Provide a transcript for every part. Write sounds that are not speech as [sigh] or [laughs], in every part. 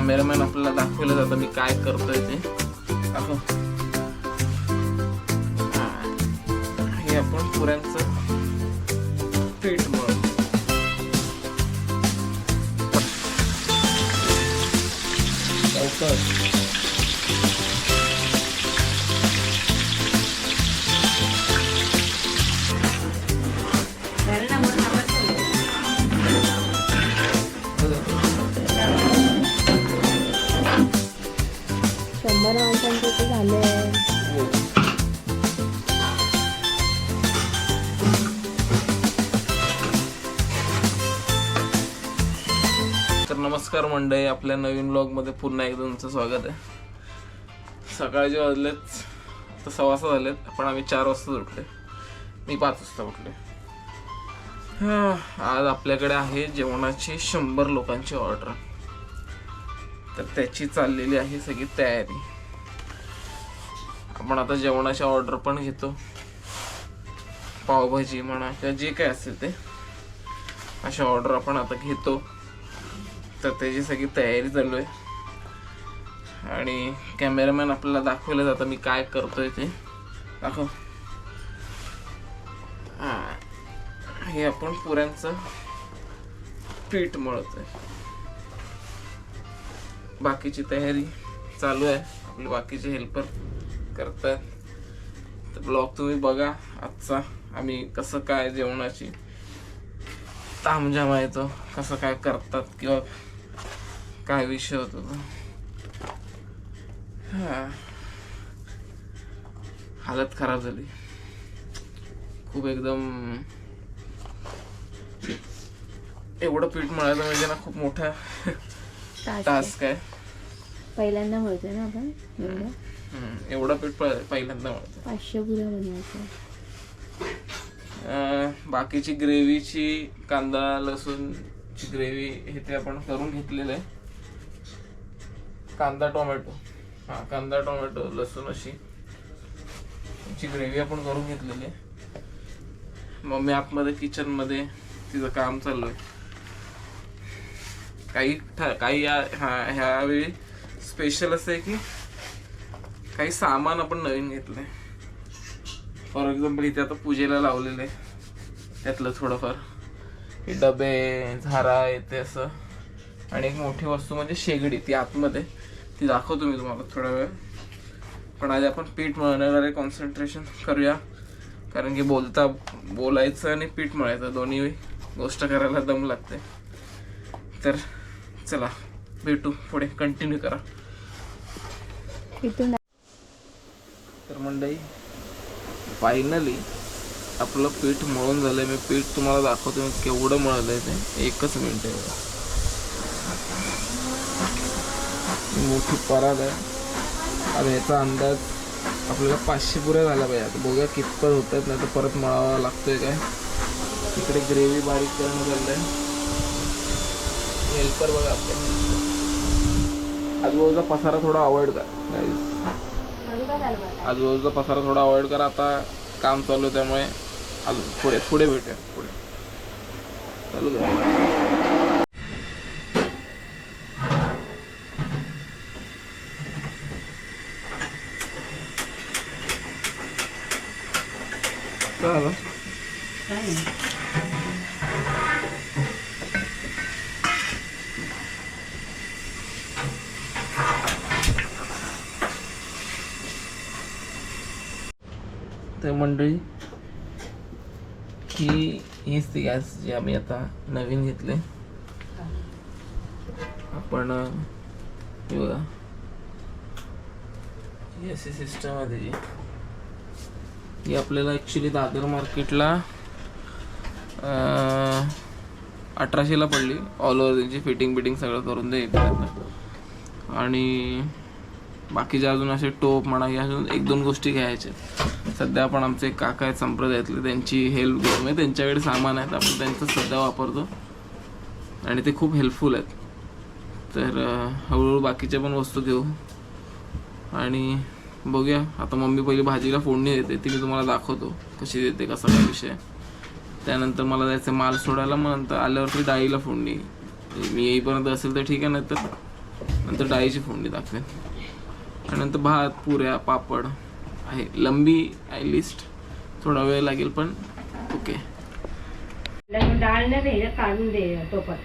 Cameraman आपल्याला दाखवलं जातं मी काय करतोय ते. दाखव. हे. आपण पुऱ्यांचं पीठ मळतो लवकर. मंडळी आपल्या नवीन ब्लॉगमध्ये पुन्हा एकदा तुमचं स्वागत आहे. सकाळचे वाजलेत तर सव्वा सहा झालेत पण आम्ही चार वाजता उठले मी पाच वाजता उठले आज आपल्याकडे आहे जेवणाची शंभर लोकांची ऑर्डर तर त्याची चाललेली आहे सगळी तयारी. आपण आता जेवणाची ऑर्डर पण घेतो. पावभाजी म्हणा किंवा जे काय असेल ते. अशा ऑर्डर आपण आता घेतो. तर त्याची सगळी तयारी चालू आहे. आणि कॅमेरामॅन आपल्याला दाखवलं जातं मी काय करतोय ते. दाखव. हा. हे आपण पुऱ्यांचं पीठ मळतोय. बाकीची तयारी चालू आहे. आपले बाकीचे हेल्पर करतात. तर ब्लॉग तुम्ही बघा आजचा. आम्ही कसं काय जेवणाची तामझाम आहे तो. कसं काय करतात किंवा काय विषय होतो तो? हा. हालत खराब झाली. खूप एकदम एवढं पीठ मळायचं म्हणजे ना खूप मोठा. टास्क आहे. पहिल्यांदा मिळतोय ना आपण? एवढं? पीठ पहिल्यांदा मळतो पाचशे पुऱ्या बनवायचं अं, बाकीची ग्रेव्हीची कांदा लसूणची ग्रेव्ही हे ते आपण करून घेतलेलं आहे. कांदा टोमॅटो. हां कांदा टोमॅटो लसूण अशी ची ग्रेव्ही आपण करून घेतलेली आहे. मम्मी आतमध्ये किचनमध्ये तिचं काम चालू आहे काही ठ- काही या ह्या- ह्यावेळी स्पेशल असं आहे की काही सामान आपण नवीन घेतलंय. फॉर एक्झाम्पल इथे आता पूजेला लावलेलं आहे. त्यातलं थोडंफार. हे डबे झारा येते असं. आणि एक मोठी वस्तू म्हणजे शेगडी ती आतमध्ये. ती दाखवतो मी तुम्हाला थोडा वेळ. पण आज आपण पीठ मळण्यावर कॉन्सन्ट्रेशन करूया. कारण की बोलता बोलायचं आणि पीठ मळायचं दोन्ही गोष्ट करायला दम लागते. तर चला भेटू पुढे कंटिन्यू करा. तर मंडळी फायनली आपलं पीठ मळून झालंय. मी पीठ तुम्हाला दाखवतो मी केवढं मळलंय ते एकच मिनिट आहे बघा. ही मोठी परात आहे. आता याचा अंदाज आपल्याला पाचशे पुऱ्या झाल्या पाहिजे. आता बघूया कितपत होत आहेत नाही तर परत मळावा लागतोय काय. तिकडे ग्रेव्ही बारीक करणं चाललंय हेल्पर बघा आपल्या आजूबाजूचा पसारा थोडा अवॉइड कर आजूबाजूचा पसारा थोडा अवॉइड करा. आता काम चालू आहे त्यामुळे अजून पुढे पुढे भेटूया पुढे. चालू करा काय झालं? तर मंडळी ही हीच ती गॅस जी आम्ही आता नवीन घेतले. आपण बघा. ही अशी सिस्टम आहे त्याची. ही आपल्याला ॲक्च्युली दादर मार्केटला अठराशेला पडली. ऑल ओव्हर त्यांची फिटिंग बिटिंग सगळं करून दे आणि बाकीचे अजून असे टोप म्हणा या अजून एक दोन गोष्टी घ्यायच्या सध्या आपण आमचे काका आहेत संप्रदायातले त्यांची हेल्प घेऊ म्हणजे त्यांच्याकडे सामान आहेत आपण त्यांचं सध्या वापरतो. आणि ते खूप हेल्पफुल आहेत. तर हळूहळू बाकीच्या पण वस्तू घेऊ. आणि बघूया. आता मम्मी पहिली भाजीला फोडणी देते ती मी तुम्हाला दाखवतो कशी देते कसा काय विषय. त्यानंतर मला जायचं माल सोडायला मग नंतर आल्यावरती डाळीला फोडणी. मी येईपर्यंत असेल तर ठीक आहे नाही तर नंतर डाळीची फोडणी दाखवेन. आणि नंतर भात पुऱ्या पापड आहे. लंबी आहे लिस्ट थोडा वेळ लागेल पण ओके. डाळ नाही काढून दे टोपात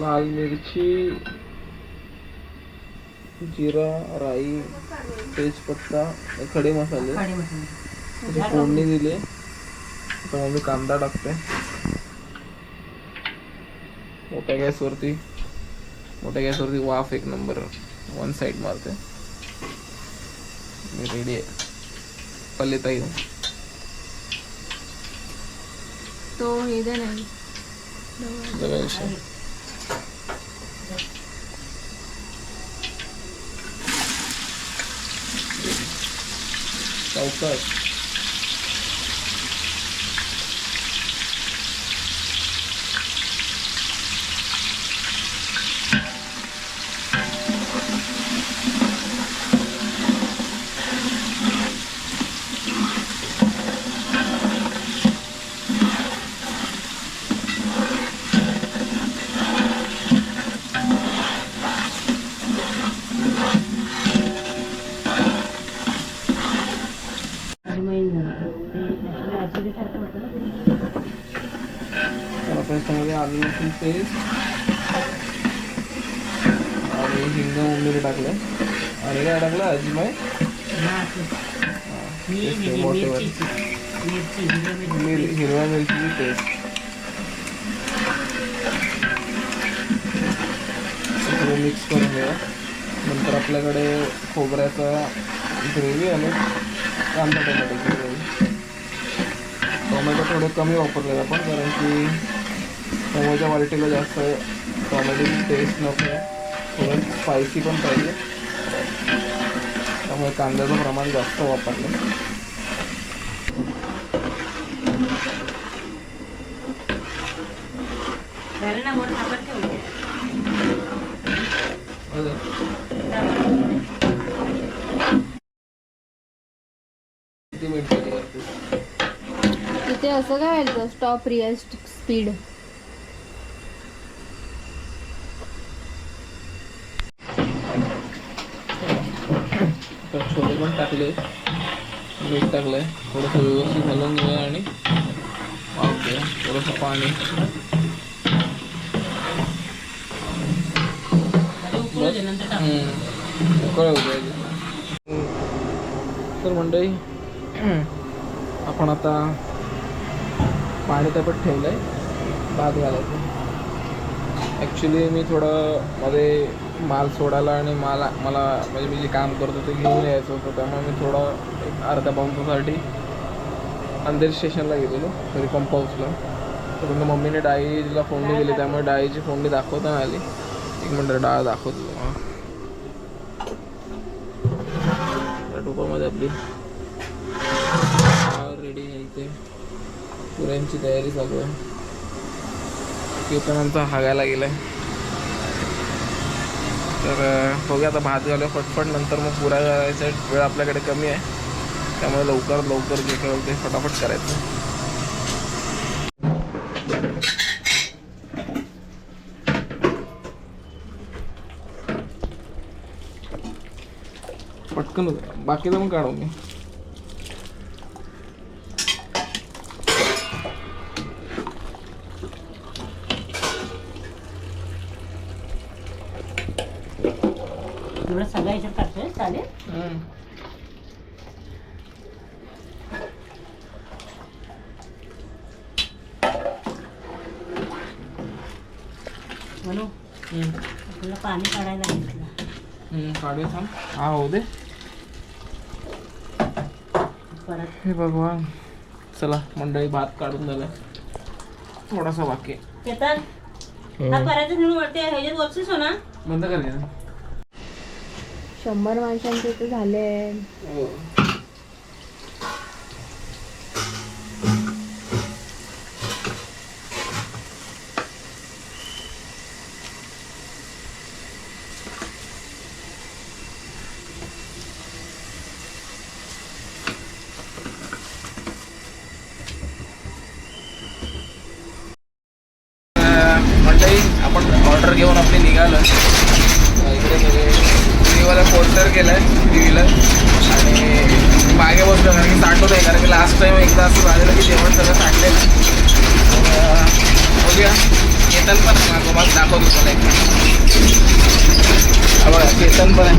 लाल मिरची जिरा राई तेजपत्ता हे खडे मसाले. त्याची फोडणी दिली. आता मग मी कांदा टाकते मोठ्या गॅसवरती मोठ्या गॅसवरती वाफ एक नंबर वन साईड मारते. मी रेडी आहे. पल्ले येऊ तो हे दे नाही 好看。पेस्ट आणि हिंग मम्मीने टाकलं आणि काय टाकलं? ह्याची मोठेवर. हिरव्या मिरची. पेस्ट. सगळं मिक्स करून घ्या नंतर आपल्याकडे खोबऱ्याचा ग्रेव्ही आणि कांदा टोमॅटोची ग्रेव्ही. टोमॅटो थोडे कमी वापरले आपण कारण की समोरच्या क्वालिटीला जास्त टोमॅटोची टेस्ट नको थोडं स्पायसी पण पाहिजे. त्यामुळे कांद्याचं प्रमाण जास्त वापरलं? तिथे असं काय व्हायचं? स्टॉप रिअल स्पीड छोले पण टाकले. मीठ टाकलंय. थोडंसं व्यवस्थित हलवून घेऊया आणि ओके थोडंसं पाणी. आता तर मंडळी आपण आता पाणी तापत ठेवलं आहे भात घालायचं. ॲक्च्युली मी थोडं मध्ये माल सोडायला आणि मला मला म्हणजे मी जे काम करतो ते घेऊन यायचं होतं त्यामुळे मी थोडं एक अर्ध्या पाऊसासाठी अंधेरी स्टेशनला गेलेलो तरी पंप तर तुमच्या मम्मीने डाळीला फोडणी दिली त्यामुळे डाळीची फोडणी दाखवता नाही आली. एक मिनटं डाळ दाखवतो टोपामध्ये आपली रेडी आहे इथे. पुऱ्यांची तयारी चालू आहे. कीर्तनांचा हागायला गेलाय. तर बघूया आता भात घालूया फटफट नंतर मग पुरा करायचा वेळ आपल्याकडे कमी आहे. त्यामुळे लवकर लवकर जे काय ते फटाफट करायचं. पटकन बाकीचं मग काढू मी. एवढं सगळं याच्यात टाकतोय चालेल. म्हणू. आपल्याला पाणी काढायला घेतलं थांब. हा होऊ दे. परत. हे भगवान. चला मंडळी भात काढून झालाय थोडासा हा करायचं म्हणून वरती ह्याच्यात हो ना बंद कर घ्या. शंभर माणसांचे तर झाले हो. आपण ऑर्डर घेऊन आपले निघालं. टीव्हीवाला फोल्डर केलाय टीव्हीला आणि मागे बसलो कारण की साठवत आहे कारण की लास्ट टाइम एकदा असं झालेलं की जेवण सगळं साठलेलं. बघूया. केतन पण आहे मागं मग दाखवतो तुम्हाला एक बघा केतन पण आहे.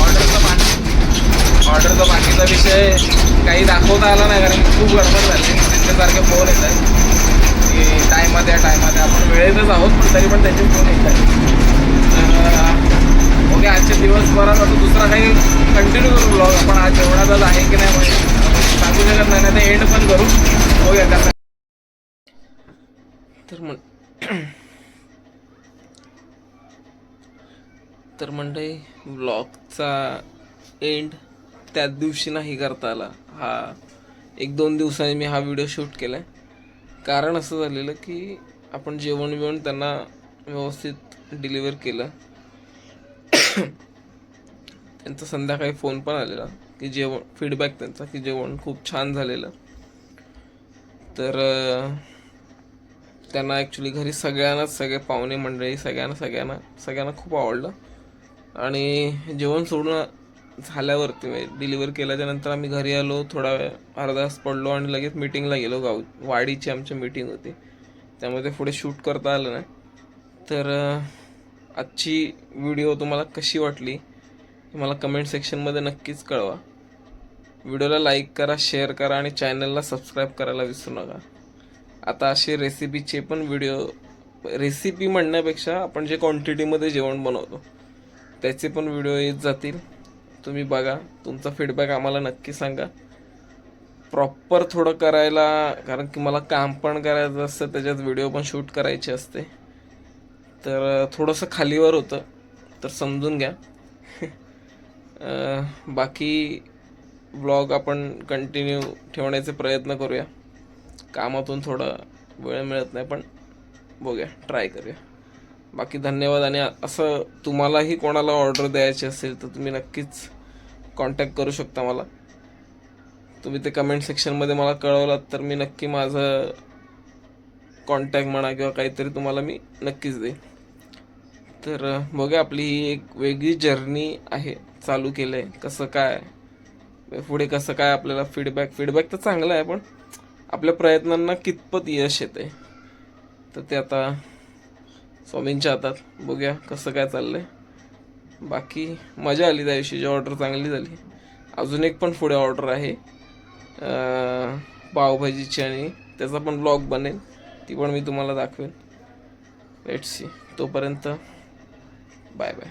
ऑर्डरचं ऑर्डरचा बाकीचा विषय काही दाखवता आला नाही कारण खूप गडबड झाली. त्यांच्यासारखे फोन येत आहे की टायमात या टायमात आपण वेळेतच आहोत पण तरी पण त्यांचे फोन येत आहेत तर ओके आजच्या दिवसभरात आता दुसरा काही कंटिन्यू करू ब्लॉग आपण आज जेवणाचाच आहे की नाही म्हणजे सांगू शकत नाही ते एंड पण करू. ओके तर मग तर म्हणजे ब्लॉगचा एंड त्याच दिवशी नाही करता आला. हा एक दोन दिवसांनी मी हा व्हिडिओ शूट केला आहे कारण असं झालेलं की आपण जेवण बिवण त्यांना व्यवस्थित डिलिव्हर केलं. त्यांचा संध्याकाळी फोन पण आलेला की जेवण फीडबॅक त्यांचा की जेवण खूप छान झालेलं. तर त्यांना ॲक्च्युली घरी सगळ्यांनाच सगळे पाहुणे मंडळी सगळ्यांना सगळ्यांना सगळ्यांना खूप आवडलं. आणि जेवण सोडून झाल्यावरती म्हणजे डिलिव्हर केल्याच्यानंतर आम्ही घरी आलो थोडा वेळ अर्धा तास पडलो आणि लगेच मीटिंगला गेलो गाव वाडीची आमची मीटिंग होती. त्यामुळे ते पुढे शूट करता आलं नाही. तर आजची व्हिडिओ तुम्हाला कशी वाटली मला कमेंट सेक्शनमध्ये नक्कीच कळवा. व्हिडिओला लाईक करा शेअर करा आणि चॅनलला सबस्क्राईब करायला विसरू नका. आता असे रेसिपीचे पण व्हिडिओ रेसिपी म्हणण्यापेक्षा आपण जे क्वांटिटीमध्ये जेवण बनवतो त्याचे पण व्हिडिओ येत जातील. तुम्ही बघा तुमचा फीडबॅक आम्हाला नक्की सांगा. प्रॉपर थोडं करायला कारण की मला काम पण करायचं असतं त्याच्यात व्हिडिओ पण शूट करायचे असते. तर थोडंसं खालीवर होतं तर समजून घ्या. [laughs] बाकी ब्लॉग आपण कंटिन्यू ठेवण्याचे प्रयत्न करूया. कामातून थोडा वेळ मिळत नाही पण बघूया ट्राय करूया. बाकी धन्यवाद. आणि असं तुम्हालाही कोणाला ऑर्डर द्यायची असेल तर तुम्ही नक्कीच कॉन्टॅक्ट करू शकता मला. तुम्ही ते कमेंट सेक्शनमध्ये मला कळवलात तर मी नक्की माझं कॉन्टॅक्ट म्हणा किंवा काहीतरी तुम्हाला मी नक्कीच देईन. तर बघा बघूया आपली ही एक वेगळी जर्नी आहे चालू केलं आहे कसं काय? पुढे कसं काय आपल्याला फीडबॅक फीडबॅक तर चांगला आहे पण आपल्या प्रयत्नांना कितपत यश येते तर ते आता स्वामींच्या हातात. बघूया कसं काय चाललंय. बाकी मजा आली त्या दिवशीची ऑर्डर चांगली झाली. अजून एक पण पुढे ऑर्डर आहे. पावभाजीची आणि त्याचा पण ब्लॉग बनेल. ती पण मी तुम्हाला दाखवेन. लेट्स सी तोपर्यंत बाय बाय